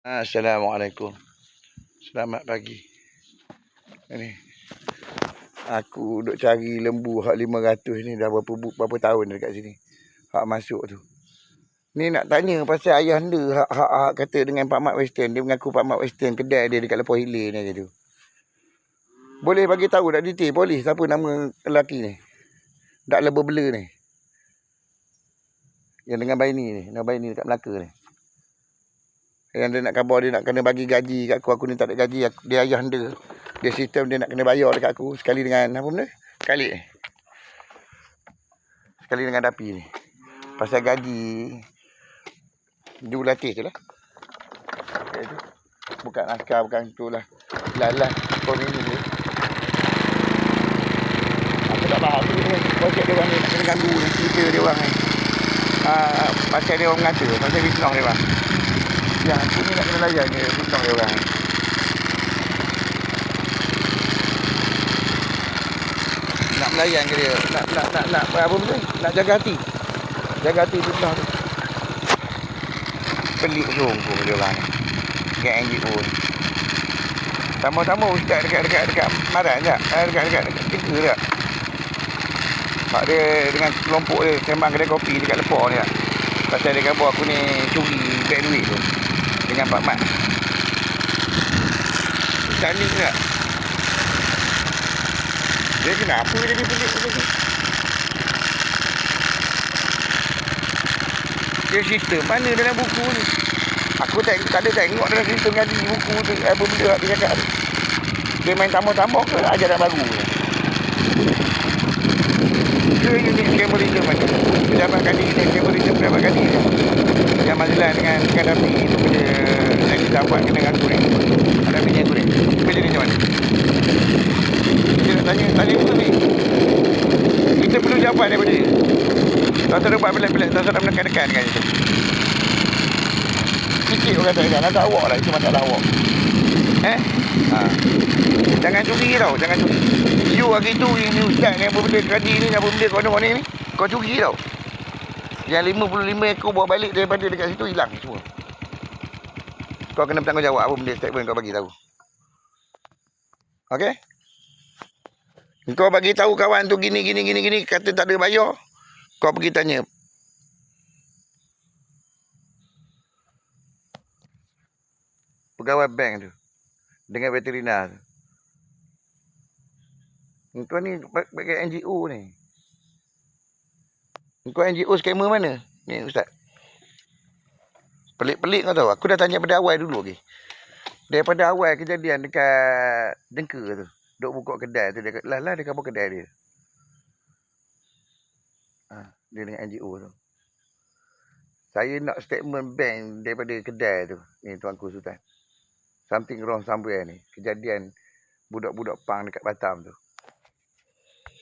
Assalamualaikum. Selamat pagi. Ini. Aku duk cari lembu hak 500 ni dah berapa berapa tahun dekat sini. Hak masuk tu. Ni nak tanya pasal ayah anda hak, hak, hak kata dengan Pak Mat Western. Dia mengaku Pak Mat Western kedai dia dekat Lepoh Hilir ni gitu. Boleh bagi tahu tak detail polis siapa nama lelaki ni? Dak lebih bela ni. Yang dengan Baini ni, dengan Baini dekat Melaka ni. Yang dia nak khabar dia nak kena bagi gaji kat aku, aku ni tak ada gaji, aku, dia ayah anda. Dia sistem dia nak kena bayar dekat aku sekali dengan apa benda? Sekali. Sekali dengan dapi ni. Pasal gaji jurulatih tu lah. Bukan askar, bukan tu lah. Lalas kau ni ni. Aku tak faham tu ni. Projek dia orang ni nak kena ganggu. Cerita dia orang ni. Uh, pasal dia orang mengata. Pasal fitnah dia orang. Ya, aku ni nak kena layan dia. Fitnah dia orang. Nak melayan ke dia? Nak, nak, nak, nak, apa benda? Nak jaga hati. Jaga hati fitnah tu. Pelik sungguh dia orang ni. Dekat NGO ni. Tama-tama ustaz dekat dekat dekat Maran tak? Eh, dekat dekat dekat kita tak? Mak dia dengan kelompok dia sembang kedai kopi dekat Lepor ni tak? Pasal dia kata aku ni curi beg duit tu. Dengan Pak Mat. Ustaz ni tak? Dia kenapa dia jadi pelik macam tu? Dia cerita mana dalam buku ni? Aku tak, tak ada tengok dalam cerita ngaji buku tu. Apa benda dia cakap tu. Dia main tambah-tambah ke ajaran baru ni? Ke unit macam tu? Pejabat kadi ni, skemarism pejabat kadi ni. Yang majalah dengan Kadafi tu punya yang kita buat kena dengan ni aku ni. Kerja ni macam mana? Kita nak tanya, tanya dulu ni. Kita perlu jawapan daripada dia. Tak ada buat pelik-pelik, tak ada menekan-nekan dengan itu. Sikit orang kata, jangan tak awak lah, itu masalah awak. Eh? Ha. Jangan curi tau, jangan curi. You hari tu, ini ustaz ni, apa benda kadi ni, apa benda kau ni, ni. Kau curi tau. Yang 55 ekor bawa balik daripada dekat situ, hilang semua. Kau kena bertanggungjawab apa benda statement kau bagi tahu. Okey? Kau bagi tahu kawan tu gini gini gini gini kata tak ada bayar. Kau pergi tanya. Pegawai bank tu. Dengan veterina tu. Kau ni pakai NGO ni. Kau NGO skamer mana? Ni Ustaz. Pelik-pelik kau tahu. Aku dah tanya pada awal dulu lagi. Daripada awal kejadian dekat Dengka tu. Duk buka kedai tu. Dia, lah lah dia kabur kedai dia. Ha, dia dengan NGO tu. Saya nak statement bank daripada kedai tu. Ni Tuanku Sultan. Something wrong somewhere ni. Kejadian budak-budak pang dekat Batam tu.